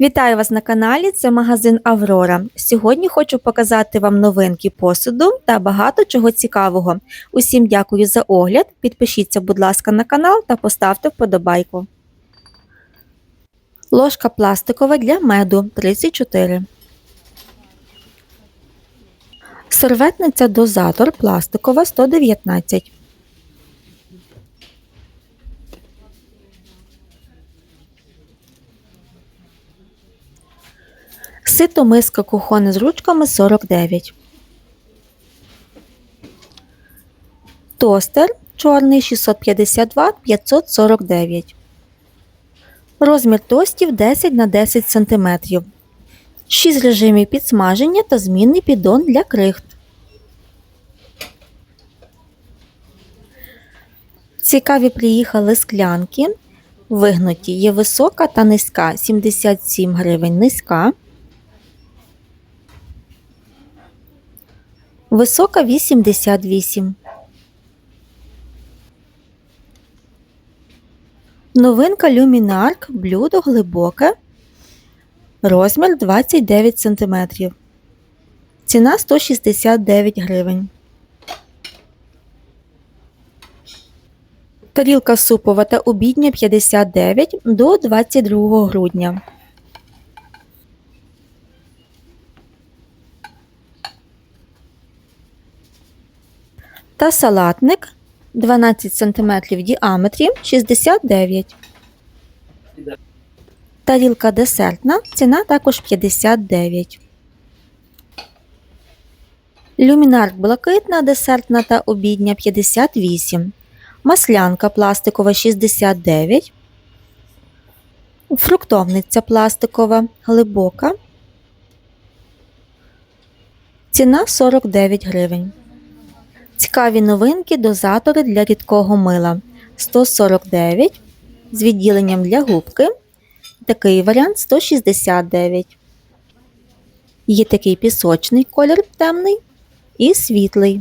Вітаю вас на каналі. Це магазин Аврора. Сьогодні хочу показати вам новинки посуду та багато чого цікавого. Усім дякую за огляд. Підпишіться, будь ласка, на канал та поставте вподобайку. Ложка пластикова для меду 34. Серветниця дозатор пластикова 119. Сито миска кухонне з ручками 49. Тостер чорний 650 Вт 549. Розмір тостів 10 на 10 см. 6 режимів підсмаження та змінний піддон для крихт. Цікаві приїхали склянки. Вигнуті є висока та низька 77 гривень низька. Висока 88. Новинка Luminark блюдо глибоке. Розмір 29 см. Ціна 169 гривень. Тарілка супова та обідня 59 до 22 грудня. Та салатник 12 см в діаметрі 69 Тарілка десертна, ціна також 59 Люмінарк блакитна, десертна та обідня 58 Маслянка пластикова 69 Фруктовниця пластикова глибока. Ціна 49 гривень. Цікаві новинки дозатори для рідкого мила 149 з відділенням для губки. Такий варіант 169. Є такий пісочний колір темний і світлий.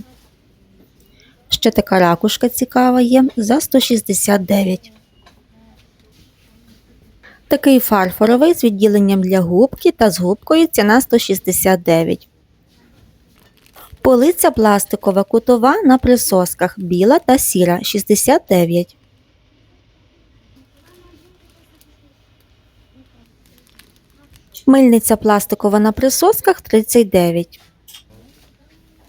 Ще така ракушка цікава є за 169. Такий фарфоровий з відділенням для губки та з губкою ціна 169. Полиця пластикова кутова на присосках біла та сіра 69. Мильниця пластикова на присосках 39.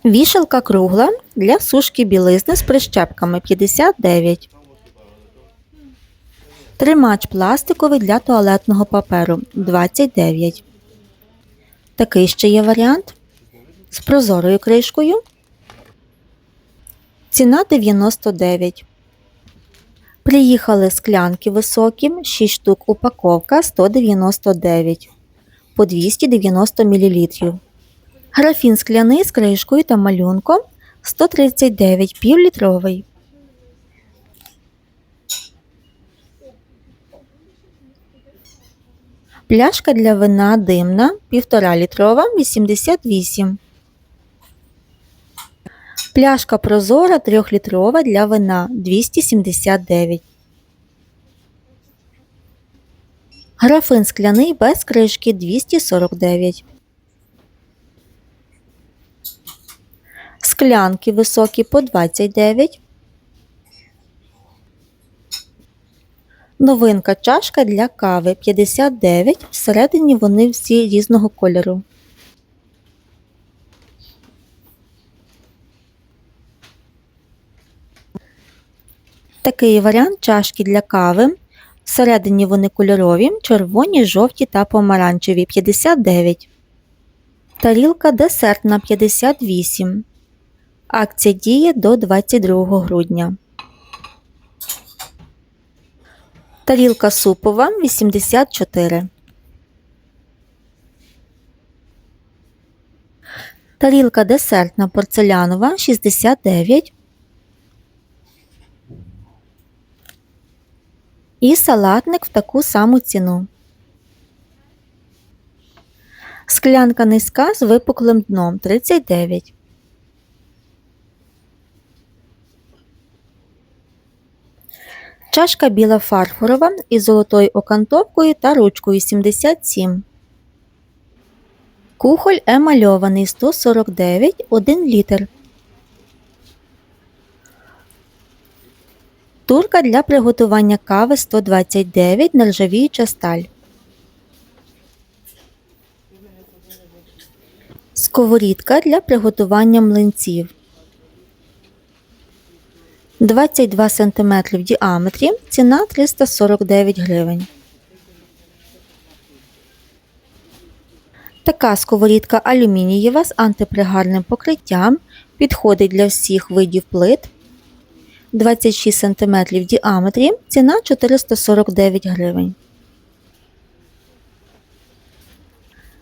Вішалка кругла для сушки білизни з прищепками 59. Тримач пластиковий для туалетного паперу 29. Такий ще є варіант з прозорою кришкою. Ціна 99. Приїхали склянки високі, 6 штук упаковка 199 по 290 мл. Графін скляний з кришкою та малюнком 139 півлітровий. Пляшка для вина димна 1,5 літрова 88. Пляшка прозора 3-літрова для вина 279. Графин скляний без кришки 249. Склянки високі по 29. Новинка чашка для кави 59. Всередині вони всі різного кольору. Такий варіант чашки для кави. Всередині вони кольорові, червоні, жовті та помаранчеві 59. Тарілка десертна 58. Акція діє до 22 грудня. Тарілка супова 84. Тарілка десертна порцелянова 69. І салатник в таку саму ціну. Склянка низька з випуклим дном 39. Чашка біла фарфорова із золотою окантовкою та ручкою 77. Кухоль емальований 149 1 літр. Турка для приготування кави 129 нержавіюча сталь. Сковорідка для приготування млинців. 22 см в діаметрі. Ціна 349 гривень. Така сковорідка алюмінієва з антипригарним покриттям підходить для всіх видів плит. 26 см в діаметрі. Ціна 449 гривень.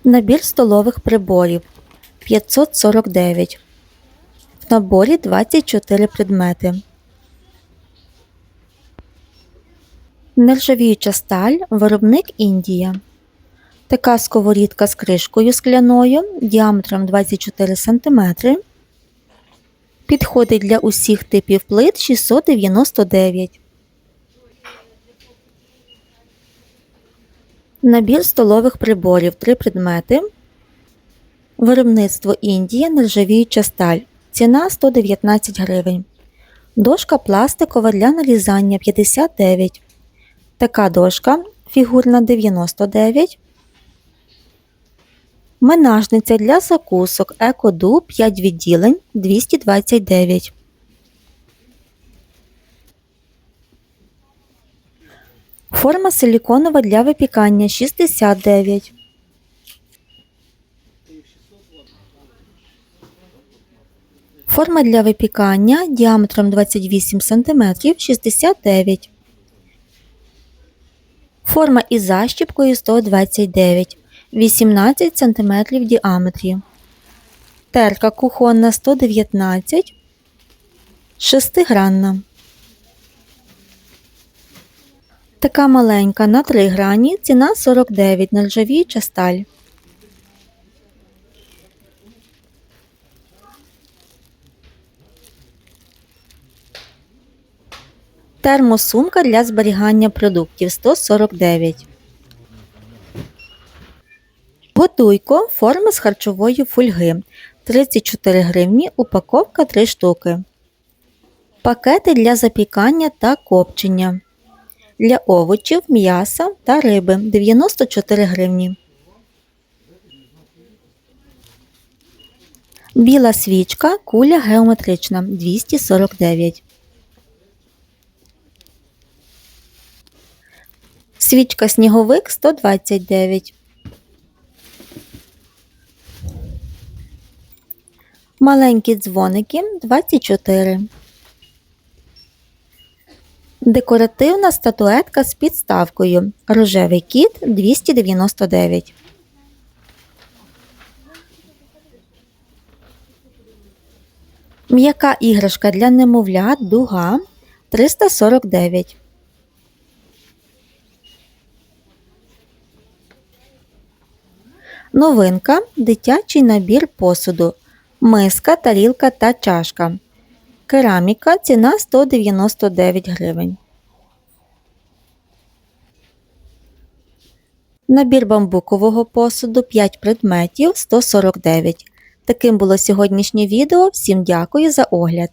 Набір столових приборів 549. В наборі 24 предмети. Нержавіюча сталь, виробник Індія. Така сковорідка з кришкою скляною діаметром 24 см. Підходить для усіх типів плит 699. Набір столових приборів 3 предмети. Виробництво Індія нержавіюча сталь. Ціна 119 гривень. Дошка пластикова для нарізання 59. Така дошка фігурна 99. Менажниця для закусок Екоду 5 відділень 229. Форма силіконова для випікання 69. Форма для випікання діаметром 28 см 69. Форма із защіпкою 129 18 см в діаметрі. Терка кухонна 119 шестигранна. Така маленька на 3 грані, ціна 49 нержавіюча сталь. Термосумка для зберігання продуктів 149. Готуйко форма з харчової фольги 34 гривні, упаковка 3 штуки. Пакети для запікання та копчення. Для овочів, м'яса та риби 94 гривні. Біла свічка, куля геометрична 249. Свічка сніговик 129. Маленькі дзвоники 24. Декоративна статуетка з підставкою. Рожевий кіт 299. М'яка іграшка для немовлят дуга 349. Новинка дитячий набір посуду. Миска, тарілка та чашка. Кераміка ціна 199 гривень. Набір бамбукового посуду 5 предметів 149. Таким було сьогоднішнє відео. Всім дякую за огляд.